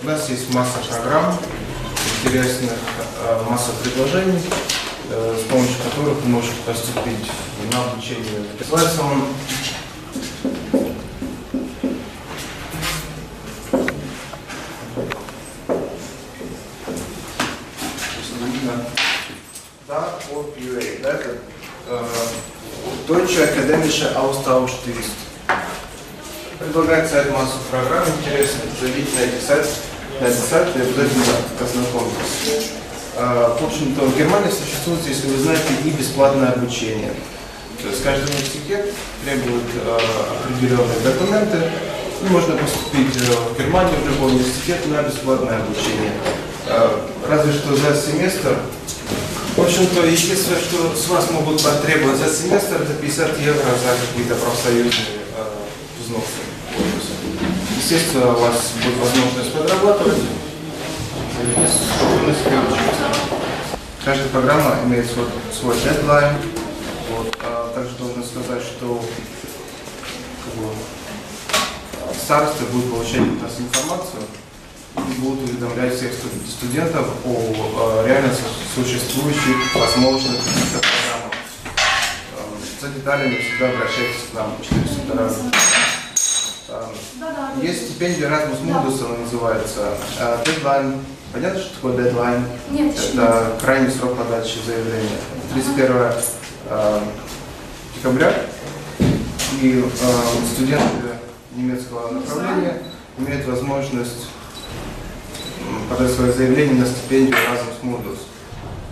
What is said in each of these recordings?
У нас есть масса программ, интересных, э, масса предложений, э, с помощью которых вы можете поступить на обучение. Называется он Да, это э, Deutsche Akademische Austauschdienst. Предлагает сайт массу программ, интересно, зайдите на эти сайт, на этот сайт и обязательно ознакомьтесь. Э, В общем-то, в Германии существует, если вы знаете, и бесплатное обучение. То есть каждый университет требует э, определенные документы, и можно поступить э, в Германию, в любой университет на бесплатное обучение. Э, Разве что за семестр в общем-то, единственное, что с вас могут потребовать за семестр, это 50 евро за какие-то профсоюзные взносы. Естественно, у вас будет возможность подрабатывать. Каждая программа имеет свой, свой дедлайн. Вот. А также должен сказать, что как бы, старосты будут получать от нас информацию и будут уведомлять всех студ- студентов о э, реально су- существующих возможных программах. Э, За деталями всегда обращайтесь к нам 402 раза. Э, Есть стипендия Erasmus Mundus, она называется. Э, Дедлайн. Понятно, что такое дедлайн? Нет. Это крайний срок подачи заявления. 31 э, декабря. И э, студенты немецкого направления имеют возможность подать свое заявление на стипендию Erasmus Mundus.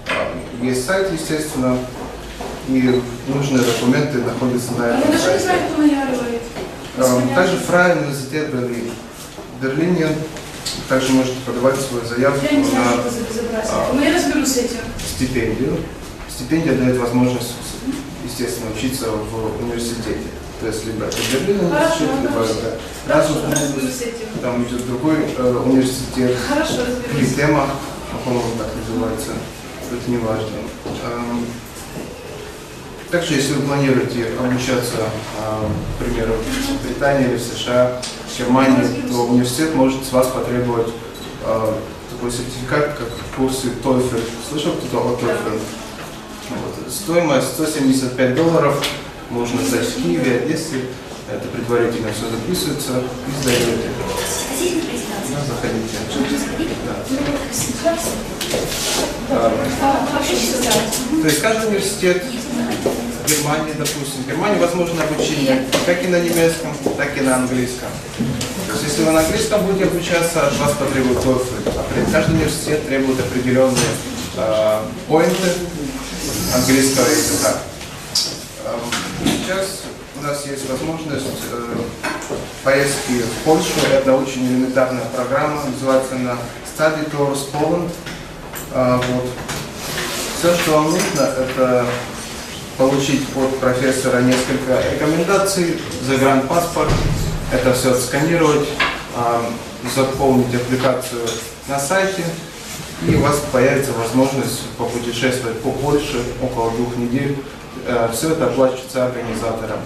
Э, Есть сайт, естественно, и нужные документы находятся на этом сайте. знаю, кто наяривает. Эм, Также Фрай университет Берлин. В Берлине также можете подавать свою заявку Я не знаю, на безобразие. А. Но я разберусь с этим. стипендию. Стипендия дает возможность, естественно, учиться в университете. То есть либо это Берлин университет, либо это этим. там идет другой э, университет. Хорошо, Или разберусь. тема, по-моему, так называется. Это не важно. Также, если вы планируете обучаться, к примеру, в Британии или в США, в Германии, то университет может с вас потребовать э, такой сертификат, как курсы TOEFL. Слышал кто-то о TOEFL? Вот. Стоимость 175 долларов. Можно сдать в Киеве, Одессе. Это предварительно все записывается и сдаете. Да, заходите. Да. А, А. То есть каждый университет Германии, допустим, в Германии возможно обучение как и на немецком, так и на английском. То есть если вы на английском будете обучаться, от вас потребуют TOEFL. А Каждый университет требует определенные э, английского языка. Эм, Сейчас у нас есть возможность э, поездки в Польшу. Это очень элементарная программа, называется она Study Tours Poland. А, вот. Все, что вам нужно, это получить от профессора несколько рекомендаций, загранпаспорт, это все отсканировать, а, заполнить аппликацию на сайте, и у вас появится возможность попутешествовать по Польше около двух недель. Все это оплачивается организатором.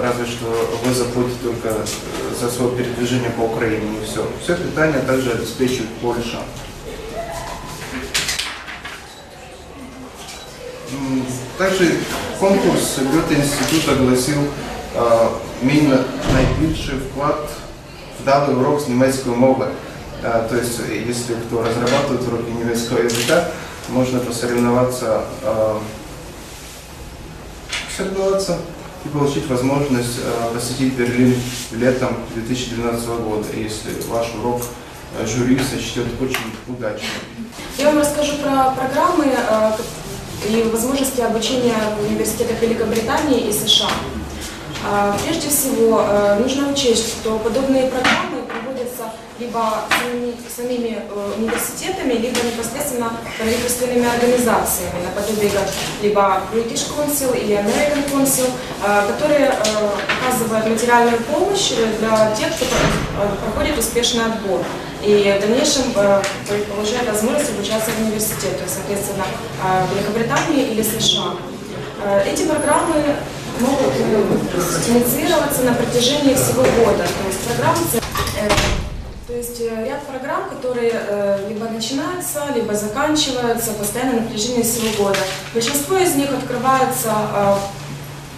Разве что вы заплатите только э, за свое передвижение по Украине и все. Все питание также обеспечивает Польша. Также конкурс Гёте-институт огласил е, мій на- найбільший вклад в данный урок с немецкой мовы. Е, То есть, э, если кто разрабатывает уроки немецкого языка, можно посоревноваться, э, соревноваться и получить возможность э, посетить Берлин летом 2012 года, если ваш урок э, жюри сочтет очень удачным. Я вам расскажу про программы э, и возможности обучения в университетах Великобритании и США. А, Прежде всего, э, нужно учесть, что подобные программы проводятся либо самими, самими, э, университетами, либо непосредственно правительственными организациями, наподобие либо British Council или American Council, э, которые оказывают материальную помощь для тех, кто проходит успешный отбор и в дальнейшем э, получает возможность обучаться в университете, соответственно, э, в Великобритании или США. Э, Эти программы могут инициироваться на протяжении всего года. То есть программы То есть ряд программ, которые либо начинаются, либо заканчиваются, постоянно на протяжении всего года. Большинство из них открывается э,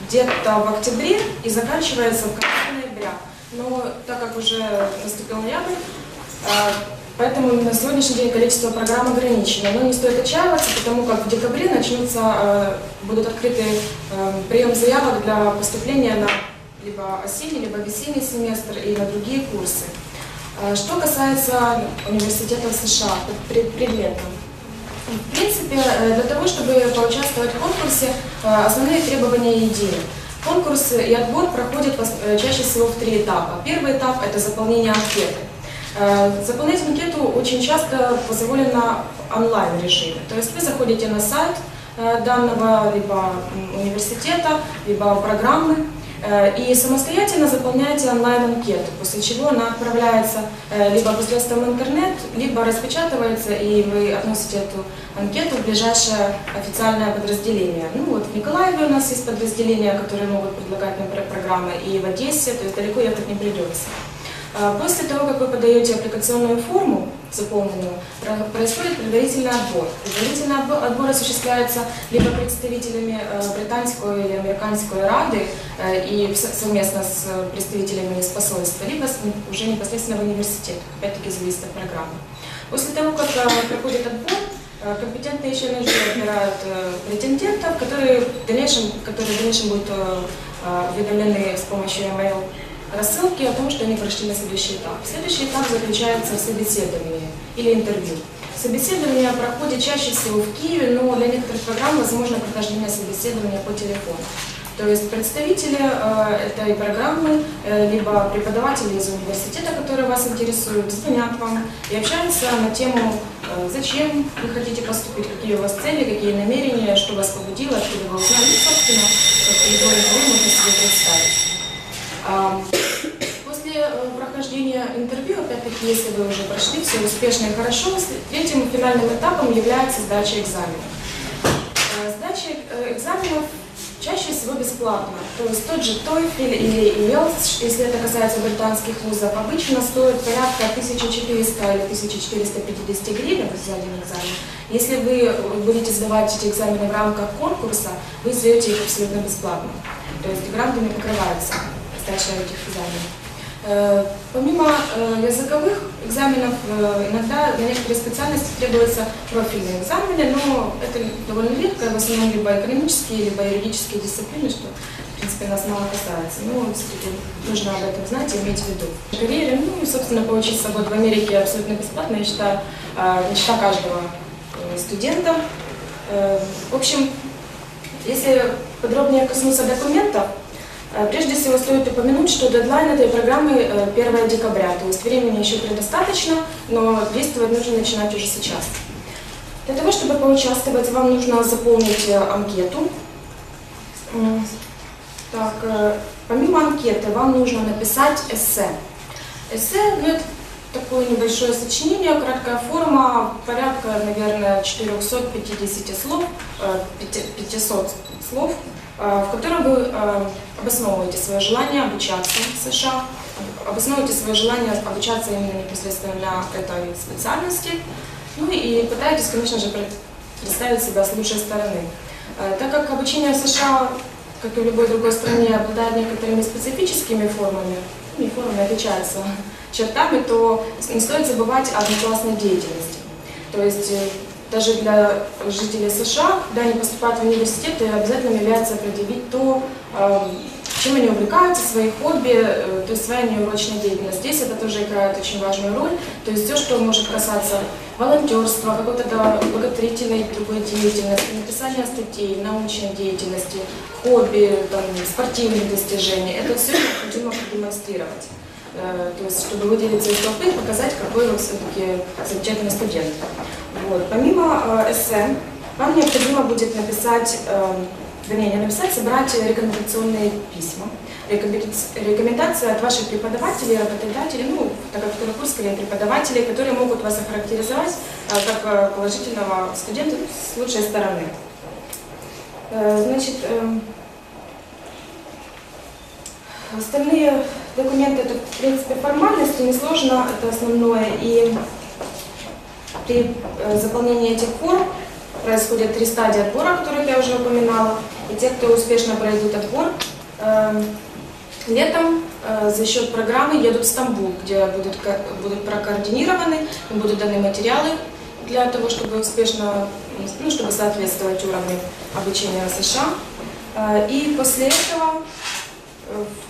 где-то в октябре и заканчивается в конце ноября. Но так как уже наступил ноябрь, поэтому на сегодняшний день количество программ ограничено. Но не стоит отчаиваться, потому как в декабре начнутся, э, будут открыты э, прием заявок для поступления на либо осенний, либо весенний семестр и на другие курсы. Что касается университета США, пред- предметно. В принципе, э, для того, чтобы поучаствовать в конкурсе, э, основные требования едины. Конкурс и отбор проходят э, чаще всего в три этапа. Первый этап – это заполнение анкеты. Э, Заполнять анкету очень часто позволено онлайн режиме. То есть вы заходите на сайт э, данного либо университета, либо программы, э, и самостоятельно заполняете онлайн-анкету, после чего она отправляется либо посредством интернет, либо распечатывается, и вы относите эту анкету в ближайшее официальное подразделение. Ну вот в Николаеве у нас есть подразделения, которые могут предлагать нам про- программы, и в Одессе, то есть далеко ехать не придется. А, После того, как вы подаете аппликационную форму, заполненную, про- происходит предварительный отбор. Предварительный отбор, осуществляется либо представителями э, британской или американской рады э, и совместно с э, представителями из посольства, либо уже непосредственно в университете, опять-таки зависит от программы. После того, как проходит отбор, компетентные члены жюри отбирают претендентов, которые в дальнейшем, которые в дальнейшем будут уведомлены с помощью email рассылки о том, что они прошли на следующий этап. Следующий этап заключается в собеседовании или интервью. Собеседование проходит чаще всего в Киеве, но для некоторых программ возможно прохождение собеседования по телефону. То есть представители э, этой программы, э, либо преподаватели из университета, которые вас интересуют, звонят вам и общаются на тему, э, зачем вы хотите поступить, какие у вас цели, какие намерения, что вас побудило, откуда вы узнали, собственно, как в любое интервью можно себе представить. Э, интервью, опять-таки, если вы уже прошли все успешно и хорошо, третьим финальным этапом является сдача экзамена. Э, Сдача э, экзаменов чаще всего бесплатно. То есть тот же TOEFL или IELTS, если это касается британских вузов, обычно стоит порядка 1400 или 1450 гривен за один экзамен. Если вы будете сдавать эти экзамены в рамках конкурса, вы сдаете их абсолютно бесплатно. То есть грантами покрывается сдача этих экзаменов. Э, Помимо э, языковых экзаменов, э, иногда для некоторых специальностей требуются профильные экзамены, но это довольно редко, в основном либо экономические, либо юридические дисциплины, что, в принципе, нас мало касается. Но все-таки нужно об этом знать и иметь в виду. Карьере, ну и, собственно, получить свободу в Америке абсолютно бесплатно, я считаю, мечта каждого студента. В общем, если подробнее коснуться документов, Прежде всего стоит упомянуть, что дедлайн этой программы э, 1 декабря, то есть времени еще предостаточно, но действовать нужно начинать уже сейчас. Для того, чтобы поучаствовать, вам нужно заполнить э, анкету. Так, э, помимо анкеты вам нужно написать эссе. Эссе, ну это такое небольшое сочинение, краткая форма, порядка, наверное, 450 слов, э, 500 слов, э, в котором вы э, обосновываете свое желание обучаться в США, обосновываете свое желание обучаться именно непосредственно на этой специальности, ну и пытаетесь, конечно же, пред- представить себя с лучшей стороны. Э, Так как обучение в США, как и в любой другой стране, обладает некоторыми специфическими формами, ну, не формами, отличается чертами, то не стоит забывать о внеклассной деятельности. То есть э, даже для жителей США, когда они поступают в университет, обязательно является определить то, э, чем они увлекаются, свои хобби, э, то есть своя неурочная деятельность. Здесь это тоже играет очень важную роль. То есть все, что может касаться волонтерства, какой-то да, благотворительной другой деятельности, написания статей, научной деятельности, хобби, там, спортивных достижений, это все необходимо продемонстрировать. Э, То есть, чтобы выделиться из толпы и показать, какой вы все-таки замечательный студент. Вот. Помимо э, эссе, вам необходимо будет написать, э, вернее, не написать, собрать рекомендационные письма. Рекомендац- Рекомендации от ваших преподавателей, работодателей, ну, так как второкурсские преподавателей, которые могут вас охарактеризовать э, как положительного студента с лучшей стороны. Значит, эм, Остальные документы это, в принципе, формальности, несложно, это основное. И при э, заполнении этих форм происходят три стадии отбора, о которых я уже упоминала. И те, кто успешно пройдут отбор, э, летом э, за счет программы едут в Стамбул, где будут, будут прокоординированы, будут даны материалы для того, чтобы успешно, ну, чтобы соответствовать уровню обучения США. Э, И после этого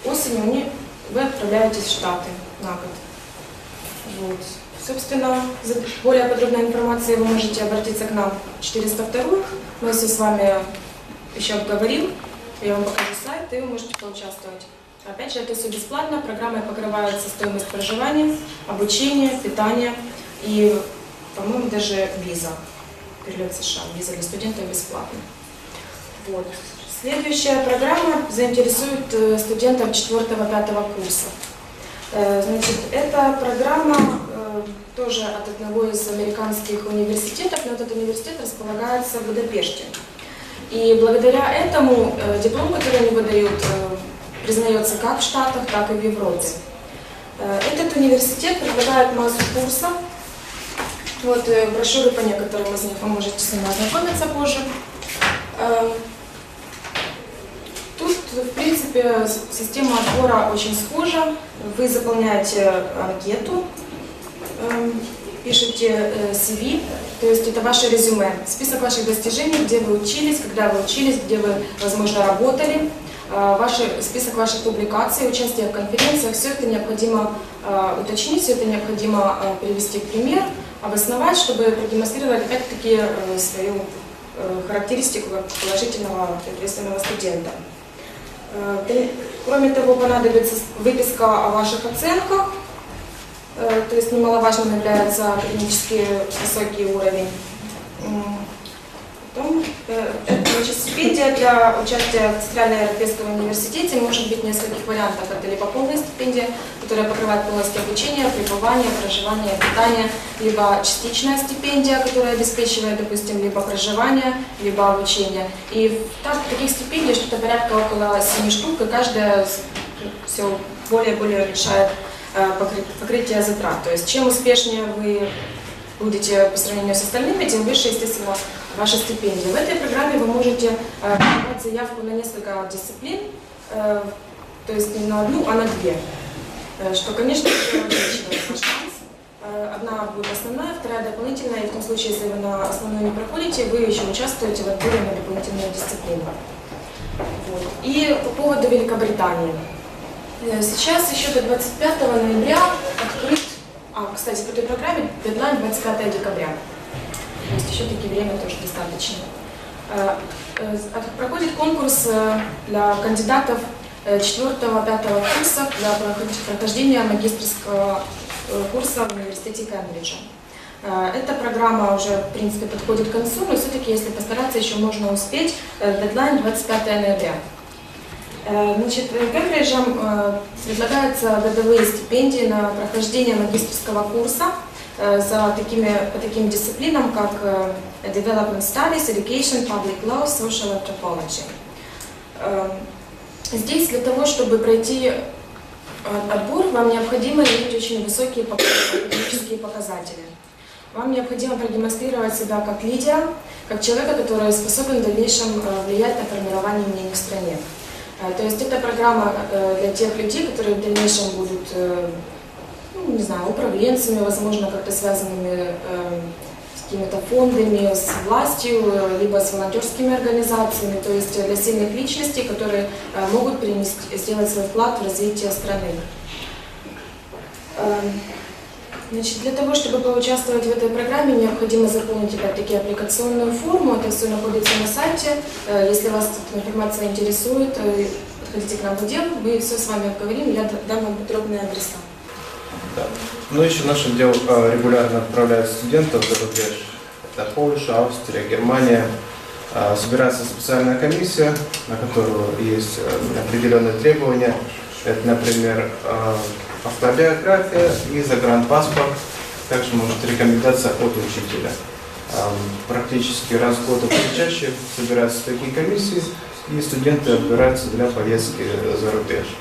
осенью вы отправляетесь в Штаты на год. Вот. Собственно, за более подробной информацией вы можете обратиться к нам в 402. Мы все с вами еще обговорим. Я вам покажу сайт, и вы можете поучаствовать. Опять же, это все бесплатно. Программой покрывается стоимость проживания, обучения, питания и, по-моему, даже виза. Перелет США. Виза для студентов бесплатна. Вот. Следующая программа заинтересует э, студентов 4-5 курса. Э, Значит, эта программа тоже от одного из американских университетов, но этот университет располагается в Будапеште. И благодаря этому э, диплом, который они выдают, э, признается как в Штатах, так и в Европе. Э, Этот университет предлагает массу курсов. Вот брошюры по некоторым из них вы можете с ними ознакомиться позже. Тут, в принципе, система отбора очень схожа. Вы заполняете анкету, пишете э, CV, то есть это ваше резюме, список ваших достижений, где вы учились, когда вы учились, где вы, возможно, работали, э, ваши, список ваших публикаций, участие в конференциях, все это необходимо э, уточнить, все это необходимо привести в пример, обосновать, чтобы продемонстрировать опять-таки свою характеристику положительного ответственного студента. Кроме того, понадобится выписка о ваших оценках, то есть немаловажным является академически высокий уровень. Потом, э, это, стипендия для участия в Центральноевропейском университете может быть нескольких вариантов. Это либо полная стипендия, которая покрывает полностью обучение, пребывание, проживание, питание, либо частичная стипендия, которая обеспечивает, допустим, либо проживание, либо обучение. И так, таких стипендий что-то порядка около 7 штук, и каждая все более и более решает э, покры- покрытие затрат. То есть чем успешнее вы будете по сравнению с остальными, тем выше, естественно, ваша стипендия. В этой программе вы можете э, подавать заявку на несколько дисциплин, э, то есть не на одну, а на две. Что, конечно, увеличивает шанс. Одна будет основная, вторая дополнительная, и в том случае, если вы на основную не проходите, вы еще участвуете в отборе на дополнительную дисциплину. Вот. И по поводу Великобритании. Э, Сейчас еще до 25 ноября открыт, а, кстати, по этой программе дедлайн 25 декабря. То есть еще таки время тоже достаточно. Э, э, Проходит конкурс для кандидатов 4-5 курса для прохождения магистрского курса в университете Кембриджа. Эта программа уже, в принципе, подходит к концу, но все-таки, если постараться, еще можно успеть. Дедлайн 25 ноября. Э, Значит, э, Кембриджем э, предлагаются годовые стипендии на прохождение магистрского курса за такими, по таким дисциплинам, как Development Studies, Education, Public Law, Social Anthropology. Здесь для того, чтобы пройти отбор, вам необходимо иметь очень высокие академические показатели. Вам необходимо продемонстрировать себя как лидера, как человека, который способен в дальнейшем влиять на формирование мнений в стране. Э, То есть это программа э, для тех людей, которые в дальнейшем будут, э, ну, не знаю, управленцами, возможно, как-то связанными э, с какими-то фондами, с властью, либо с волонтерскими организациями, то есть для сильных личностей, которые могут принести, сделать свой вклад в развитие страны. Значит, для того, чтобы поучаствовать в этой программе, необходимо заполнить опять-таки аппликационную форму. Это все находится на сайте. Э, Если вас эта информация интересует, э, подходите к нам в отдел, мы все с вами обговорим, я дам вам подробные адреса. Да. Ну, еще наш отдел э, регулярно отправляет студентов за рубеж. Это Польша, Австрия, Германия. Собирается специальная комиссия, на которую есть определенные требования. Это, например, автобиография и загранпаспорт. Также может рекомендация от учителя. Практически раз в год и чаще собираются такие комиссии, и студенты отбираются для поездки за рубеж.